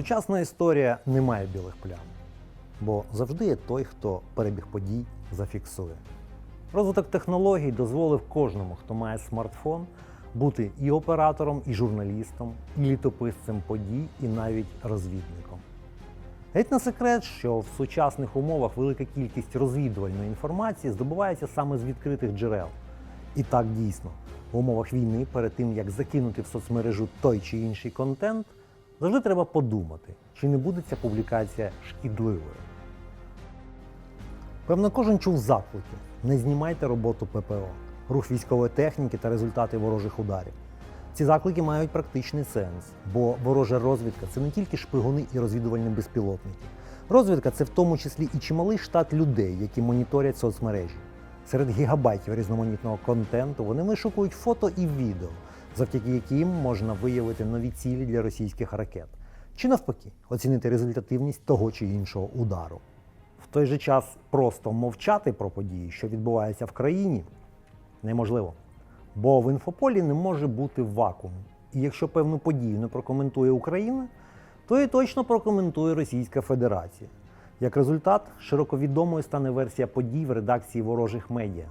Сучасна історія не має білих плям, бо завжди є той, хто перебіг подій зафіксує. Розвиток технологій дозволив кожному, хто має смартфон, бути і оператором, і журналістом, і літописцем подій, і навіть розвідником. Геть не секрет, що в сучасних умовах велика кількість розвідувальної інформації здобувається саме з відкритих джерел. І так дійсно, в умовах війни, перед тим як закинути в соцмережу той чи інший контент, завжди треба подумати, чи не буде ця публікація шкідливою. Певно, кожен чув заклики: не знімайте роботу ППО, рух військової техніки та результати ворожих ударів. Ці заклики мають практичний сенс, бо ворожа розвідка це не тільки шпигуни і розвідувальні безпілотники. Розвідка це в тому числі і чималий штат людей, які моніторять соцмережі. Серед гігабайтів різноманітного контенту вони вишукують фото і відео, завдяки яким можна виявити нові цілі для російських ракет, чи навпаки оцінити результативність того чи іншого удару. В той же час просто мовчати про події, що відбуваються в країні, неможливо. Бо в інфополі не може бути вакууму. І якщо певну подію не прокоментує Україна, то і точно прокоментує Російська Федерація. Як результат, широко відомою стане версія подій в редакції ворожих медіа.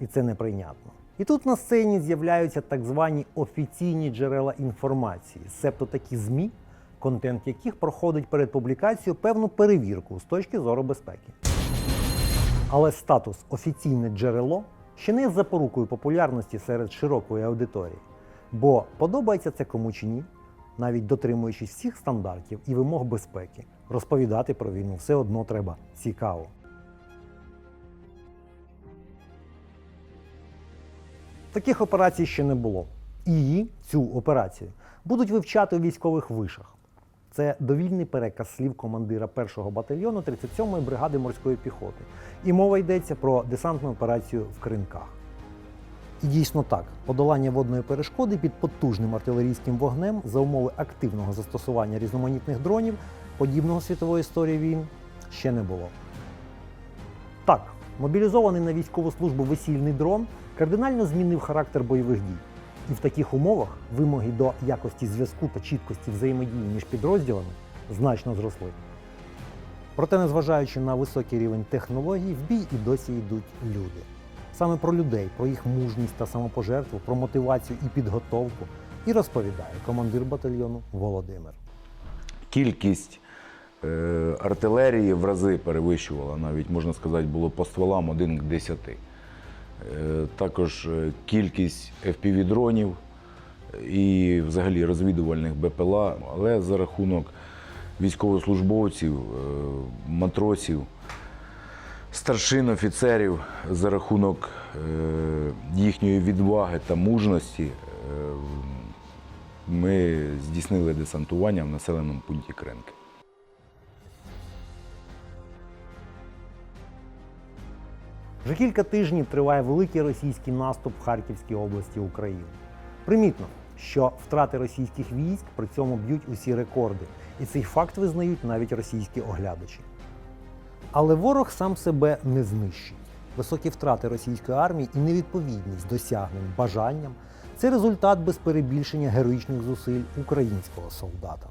І це неприйнятно. І тут на сцені з'являються так звані офіційні джерела інформації, себто такі ЗМІ, контент яких проходить перед публікацією певну перевірку з точки зору безпеки. Але статус офіційне джерело ще не є запорукою популярності серед широкої аудиторії. Бо подобається це кому чи ні, навіть дотримуючись всіх стандартів і вимог безпеки, розповідати про війну все одно треба цікаво. Таких операцій ще не було. І цю операцію, будуть вивчати у військових вишах. Це довільний переказ слів командира 1-го батальйону 37-ї бригади морської піхоти. І мова йдеться про десантну операцію в Кринках. І дійсно так, подолання водної перешкоди під потужним артилерійським вогнем за умови активного застосування різноманітних дронів, подібного світової історії війн ще не було. Так, мобілізований на військову службу весільний дрон кардинально змінив характер бойових дій. І в таких умовах вимоги до якості зв'язку та чіткості взаємодії між підрозділами значно зросли. Проте, незважаючи на високий рівень технологій, в бій і досі йдуть люди. Саме про людей, про їх мужність та самопожертву, про мотивацію і підготовку і розповідає командир батальйону Володимир. Кількість е, артилерії в рази перевищувала, навіть можна сказати, було по стволам 1 к 10. Е, також е, кількість FPV-дронів і взагалі розвідувальних БПЛА, але за рахунок військовослужбовців, е, матросів, старшин офіцерів, за рахунок е, їхньої відваги та мужності. е, ми здійснили десантування в населеному пункті Кренки. Вже кілька тижнів триває великий російський наступ в Харківській області України. Примітно, що втрати російських військ при цьому б'ють усі рекорди, і цей факт визнають навіть російські оглядачі. Але ворог сам себе не знищить. Високі втрати російської армії і невідповідність досягнень бажанням це результат без перебільшення героїчних зусиль українського солдата.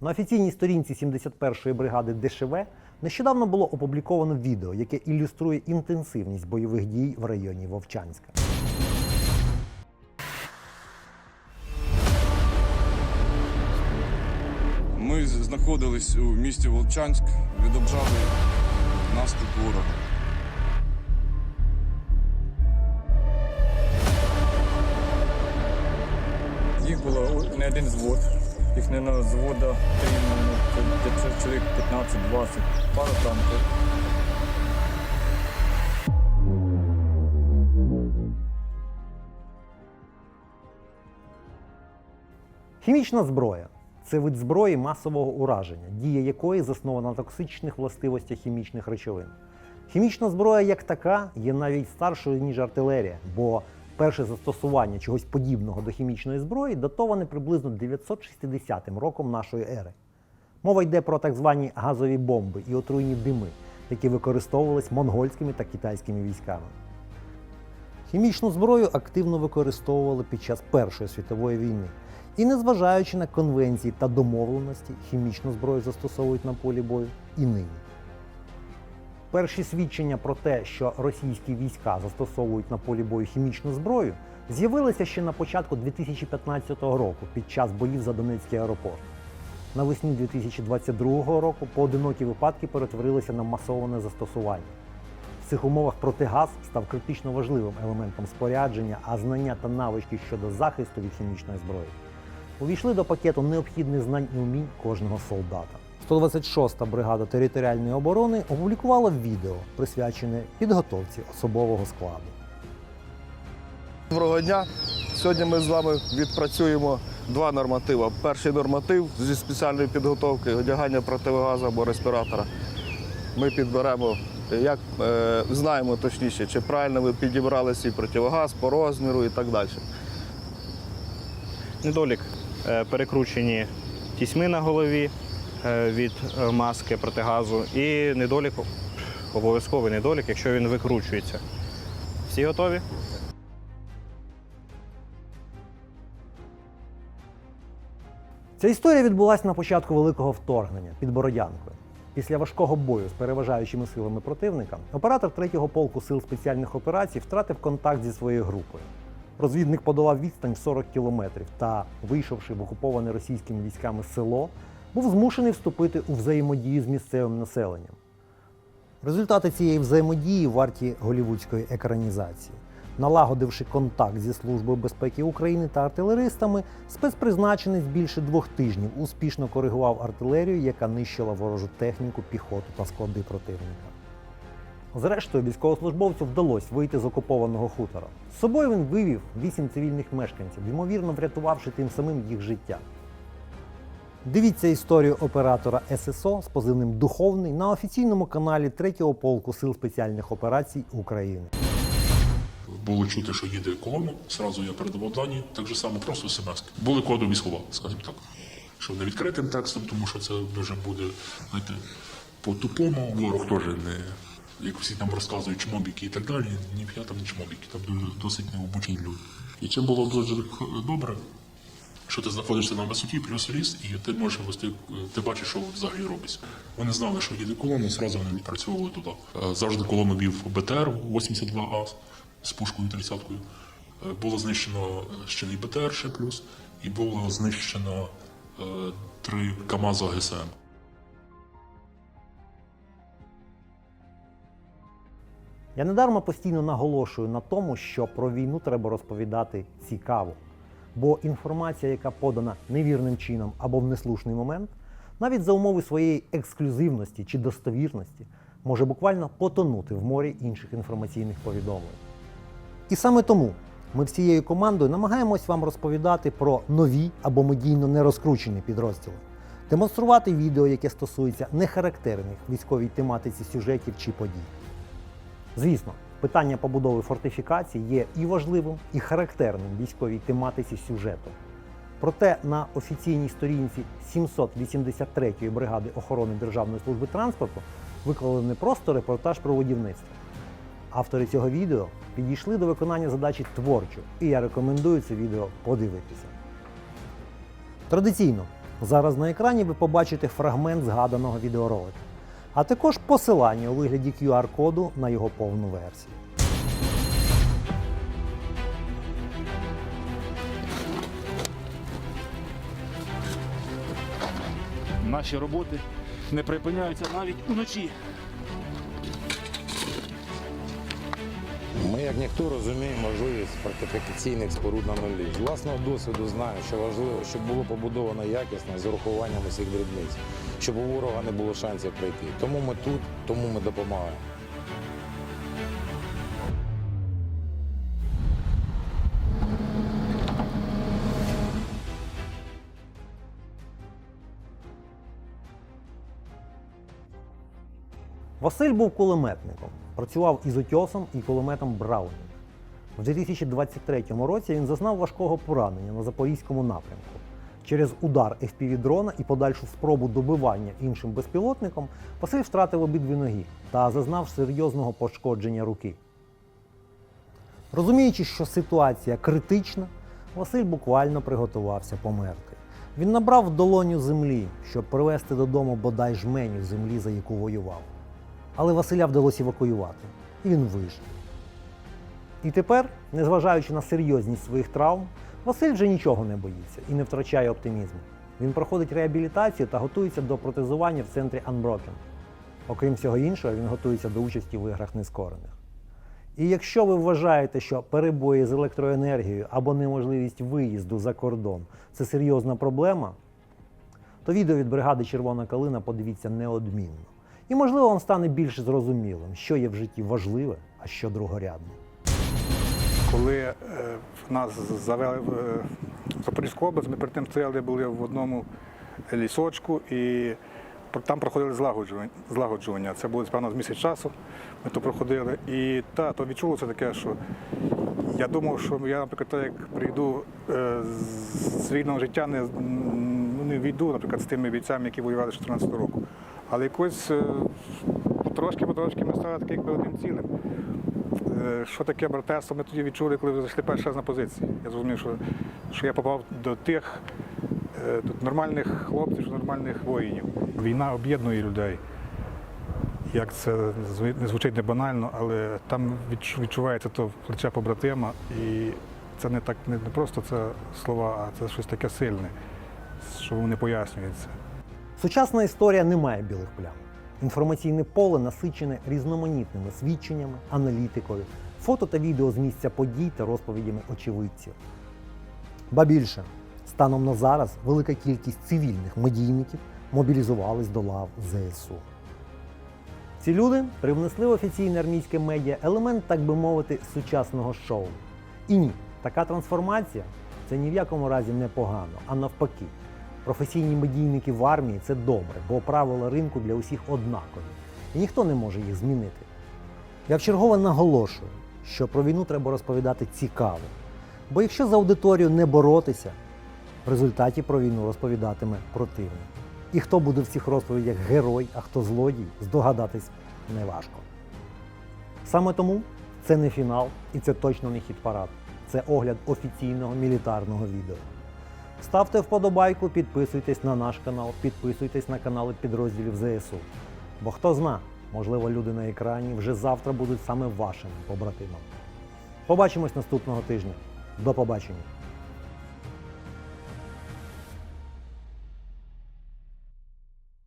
На офіційній сторінці 71-ї бригади ДШВ нещодавно було опубліковано відео, яке ілюструє інтенсивність бойових дій в районі Вовчанська. Ми знаходились у місті Волчанськ, відображали наступ ворога. Їх було не один звод. Їх не звода це чоловік 15-20, пару танків. Хімічна зброя це вид зброї масового ураження, дія якої заснована на токсичних властивостях хімічних речовин. Хімічна зброя як така є навіть старшою, ніж артилерія, бо перше застосування чогось подібного до хімічної зброї датоване приблизно 960 роком нашої ери. Мова йде про так звані газові бомби і отруйні дими, які використовувались монгольськими та китайськими військами. Хімічну зброю активно використовували під час Першої світової війни. І незважаючи на конвенції та домовленості, хімічну зброю застосовують на полі бою і нині. Перші свідчення про те, що російські війська застосовують на полі бою хімічну зброю, з'явилися ще на початку 2015 року під час боїв за Донецький аеропорт. Навесні 2022 року поодинокі випадки перетворилися на масоване застосування. В цих умовах протигаз став критично важливим елементом спорядження, а знання та навички щодо захисту від хімічної зброї увійшли до пакету необхідних знань і умінь кожного солдата. 126-та бригада територіальної оборони опублікувала відео, присвячене підготовці особового складу. Доброго дня. Сьогодні ми з вами відпрацюємо два нормативи. Перший норматив зі спеціальної підготовки одягання противогазу або респіратора. Ми підберемо, як е, знаємо точніше, чи правильно ви підібрали свій противогаз по розміру і так далі. Недолік е, перекручені тісьми на голові від е, маски протигазу. І недолік, обов'язковий недолік, якщо він викручується. Всі готові? Ця історія відбулася на початку великого вторгнення під Бородянкою. Після важкого бою з переважаючими силами противника оператор 3-го полку сил спеціальних операцій втратив контакт зі своєю групою. Розвідник подолав відстань в 40 кілометрів та, вийшовши в окуповане російськими військами село, був змушений вступити у взаємодію з місцевим населенням. Результати цієї взаємодії варті голівудської екранізації. Налагодивши контакт зі Службою безпеки України та артилеристами, спецпризначенець більше двох тижнів успішно коригував артилерію, яка нищила ворожу техніку, піхоту та склади противника. Зрештою, військовослужбовцю вдалося вийти з окупованого хутора. З собою він вивів вісім цивільних мешканців, ймовірно врятувавши тим самим їх життя. Дивіться історію оператора ССО з позивним Духовний на офіційному каналі 3-го полку Сил спеціальних операцій України. Було чути, що їде колона, зразу я передавав дані, так же само просто смс. Були кодові слова, скажімо так. Що не відкритим текстом, тому що це дуже буде, знаєте, по-тупому. Ворог теж не, як всі там розказують, чмобіки і так далі, ні я там, ні чмобіки, там дуже досить необучені люди. І чим було дуже добре, що ти знаходишся на висоті, плюс ліс, і ти можеш вести, ти бачиш, що взагалі робиться. Вони знали, що їде колона, зразу вони відпрацьовували туди. Е, Завжди колону вів БТР 82А з пушкою 30-кою. Е, Було знищено ще й БТР ще плюс, і було знищено е, три КАМАЗа ГСМ. Я недарма постійно наголошую на тому, що про війну треба розповідати цікаво. Бо інформація, яка подана невірним чином або в неслушний момент, навіть за умови своєї ексклюзивності чи достовірності, може буквально потонути в морі інших інформаційних повідомлень. І саме тому ми всією командою намагаємось вам розповідати про нові або медійно нерозкручені підрозділи, демонструвати відео, яке стосується нехарактерних військовій тематиці сюжетів чи подій. Звісно, питання побудови фортифікацій є і важливим, і характерним військовій тематиці сюжету. Проте на офіційній сторінці 783-ї бригади охорони Державної служби транспорту виклали не просто репортаж про будівництво. Автори цього відео підійшли до виконання задачі творчо, і я рекомендую це відео подивитися. Традиційно зараз на екрані ви побачите фрагмент згаданого відеоролика, а також посилання у вигляді QR-коду на його повну версію. Наші роботи не припиняються навіть уночі. Ми, як ніхто, розуміємо можливість фортифікаційних споруд на нулі. З власного досвіду знаю, що важливо, щоб було побудовано якісно з урахуванням усіх дрібниць, щоб у ворога не було шансів прийти. Тому ми тут, тому ми допомагаємо. Василь був кулеметником, працював із утьосом і кулеметом Браунінг. У 2023 році він зазнав важкого поранення на запорізькому напрямку. Через удар FPV-дрона і подальшу спробу добивання іншим безпілотником Василь втратив обидві ноги та зазнав серйозного пошкодження руки. Розуміючи, що ситуація критична, Василь буквально приготувався померти. Він набрав долоню землі, щоб привезти додому бодай жменю землі, за яку воював. Але Василя вдалося евакуювати, і він вижив. І тепер, незважаючи на серйозність своїх травм, Василь вже нічого не боїться і не втрачає оптимізму. Він проходить реабілітацію та готується до протезування в центрі Unbroken. Окрім всього іншого, він готується до участі в іграх нескорених. І якщо ви вважаєте, що перебої з електроенергією або неможливість виїзду за кордон це серйозна проблема, то відео від бригади Червона калина подивіться неодмінно. І можливо вам стане більш зрозумілим, що є в житті важливе, а що другорядне. Коли е, нас завели в е, Запорізьку область, ми перед тим стояли були в одному лісочку і там проходили злагоджування. злагоджування. Це було певно з місяць часу. Ми то проходили. І та, то відчулося таке, що я думав, що я, наприклад, як прийду е, з цивільного життя, не, ну, не війду, наприклад, з тими бійцями, які воювали з 14 року. Але якось е, потрошки, потрошки ми стали таким одним цілим. Е, Що таке братерство, ми тоді відчули, коли зайшли перший раз на позиції. Я зрозумів, що, що я попав до тих е, до нормальних хлопців, нормальних воїнів. Війна об'єднує людей. Як це не звучить не банально, але там відчувається то плече побратима, і це не так не просто це слова, а це щось таке сильне, що не пояснюється. Сучасна історія не має білих плям. Інформаційне поле насичене різноманітними свідченнями, аналітикою, фото та відео з місця подій та розповідями очевидців. Ба більше, станом на зараз велика кількість цивільних медійників мобілізувались до лав ЗСУ. Ці люди привнесли в офіційне армійське медіа елемент, так би мовити, сучасного шоу. І ні, така трансформація це ні в якому разі не погано, а навпаки. Професійні медійники в армії це добре, бо правила ринку для усіх однакові, і ніхто не може їх змінити. Я вчергове наголошую, що про війну треба розповідати цікаво. Бо якщо за аудиторію не боротися, в результаті про війну розповідатиме противник. І хто буде в цих розповідях герой, а хто злодій, здогадатись неважко. Саме тому це не фінал і це точно не хіт парад. Це огляд офіційного мілітарного відео. Ставте вподобайку, підписуйтесь на наш канал, підписуйтесь на канали підрозділів ЗСУ. Бо хто зна, можливо, люди на екрані вже завтра будуть саме вашими побратимами. Побачимось наступного тижня. До побачення!